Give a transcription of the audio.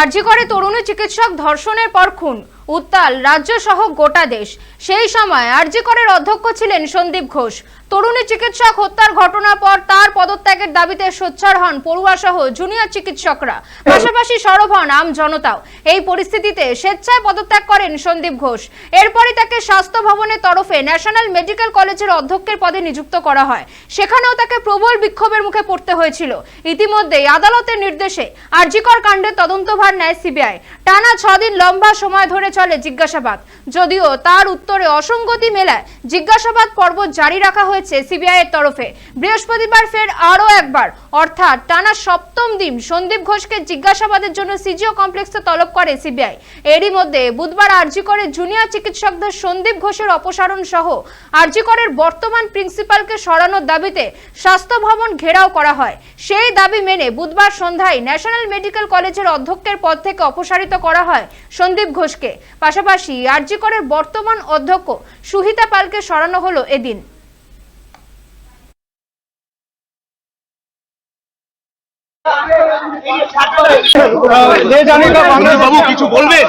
আরজি করে তরুণী চিকিৎসক ধর্ষণের পর খুন, উত্তাল রাজ্য সহ গোটা দেশ। সেই সময় আরজি করের অধ্যক্ষ ছিলেন সন্দীপ ঘোষ। তরুণী চিকিৎসক হত্যার ঘটনার পর তার পদত্যাগের দাবিতে সোচ্চার হন পড়ুয়া সহ জুনিয়র চিকিৎসকরা। পাশাপাশি সরব হন আম জনতাও। এই পরিস্থিতিতে স্বেচ্ছায় পদত্যাগ করেন সন্দীপ ঘোষ। এরপরই তাকে স্বাস্থ্য ভবনের তরফে ন্যাশনাল মেডিকেল কলেজের অধ্যক্ষের পদে নিযুক্ত করা হয়। সেখানেও তাকে প্রবল বিক্ষোভের মুখে পড়তে হয়েছিল। ইতিমধ্যেই আদালতের নির্দেশে আরজিকর কাণ্ডের তদন্তভার নেয় সিবিআই। টানা ছদিন লম্বা সময় ধরে চলে জিজ্ঞাসাবাদ। যদিও তার উত্তরে অসঙ্গতি মেলায় জিজ্ঞাসাবাদ পর্ব জারি রাখা হয়েছে সিবিআই এর তরফে। বৃহস্পতিবার ফের আরও একবার। অর্থাৎ টানা সপ্তম দিন সন্দীপ ঘোষকে জিজ্ঞাসাবাদের জন্য সিজিও কমপ্লেক্সে তলব করে সিবিআই। এরই মধ্যে বুধবার আরজিকরের জুনিয়র চিকিৎসকদের সন্দীপ ঘোষের অপসারণ সহ আরজিকরের বর্তমান প্রিন্সিপালকে সরানোর দাবিতে স্বাস্থ্য ভবন ঘেরাও করা হয়। সেই দাবি মেনে বুধবার সন্ধ্যায় ন্যাশনাল মেডিকেল কলেজের অধ্যক্ষের পদ থেকে অপসারিত করা হয় সন্দীপ ঘোষকে। পাশাপাশি আরজিকরের বর্তমান অধ্যক্ষ সুহিতা পালকে সরানো হলো এদিন। বাবু কিছু বলবেন